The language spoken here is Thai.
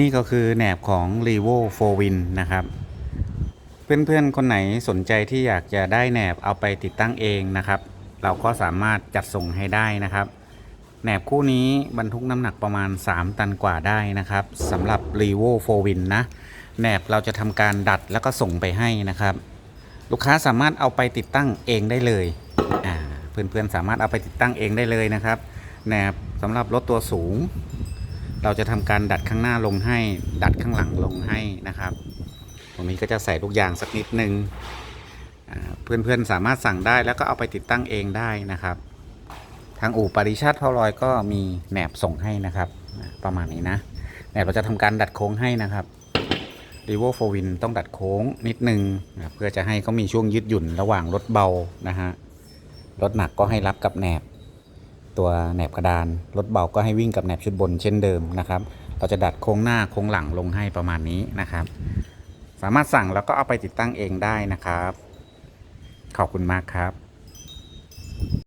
นี่ก็คือแหนบของ r e v o 4 Win นะครับ เพื่อนๆ คนไหนสนใจที่อยากจะได้แหนบเอาไปติดตั้งเองนะครับ เราก็สามารถจัดส่งให้ได้นะครับ แหนบคู่นี้บรรทุกน้ำหนักประมาณ 3 ตันกว่าได้นะครับสำหรับ r e v o 4 Win นะ แหนบเราจะทำการดัดแล้วก็ส่งไปให้นะครับ ลูกค้าสามารถเอาไปติดตั้งเองได้เลยอ่าเพื่อนๆสามารถเอาไปติดตั้งเองได้เลยนะครับแหนบสำหรับรถตัวสูง เราจะทำการดัดข้างหน้าลงให้ ดัดข้างหลังลงให้นะครับ ตรงนี้ก็จะใส่ลูกยางสักนิดนึงอ่าเพื่อนๆสามารถสั่งได้แล้วก็เอาไปติดตั้งเองได้นะครับ ทางอู่ปริชาติพาลอยก็มีแหนบส่งให้นะครับ ประมาณนี้นะแหนบเราจะทำการดัดโค้งให้นะครับรีโวโฟวินต้องดัดโค้งนิดนึงนะเพื่อจะให้เขามีช่วงยืดหยุ่นระหว่างรถเบานะฮะรถหนักก็ให้รับกับแหนบ ตัวแหนบกระดานรถเบาก็ให้วิ่งกับแหนบชุดบนเช่นเดิมนะครับ เราจะดัดโค้งหน้าโค้งหลังลงให้ประมาณนี้นะครับ สามารถสั่งแล้วก็เอาไปติดตั้งเองได้นะครับ ขอบคุณมากครับ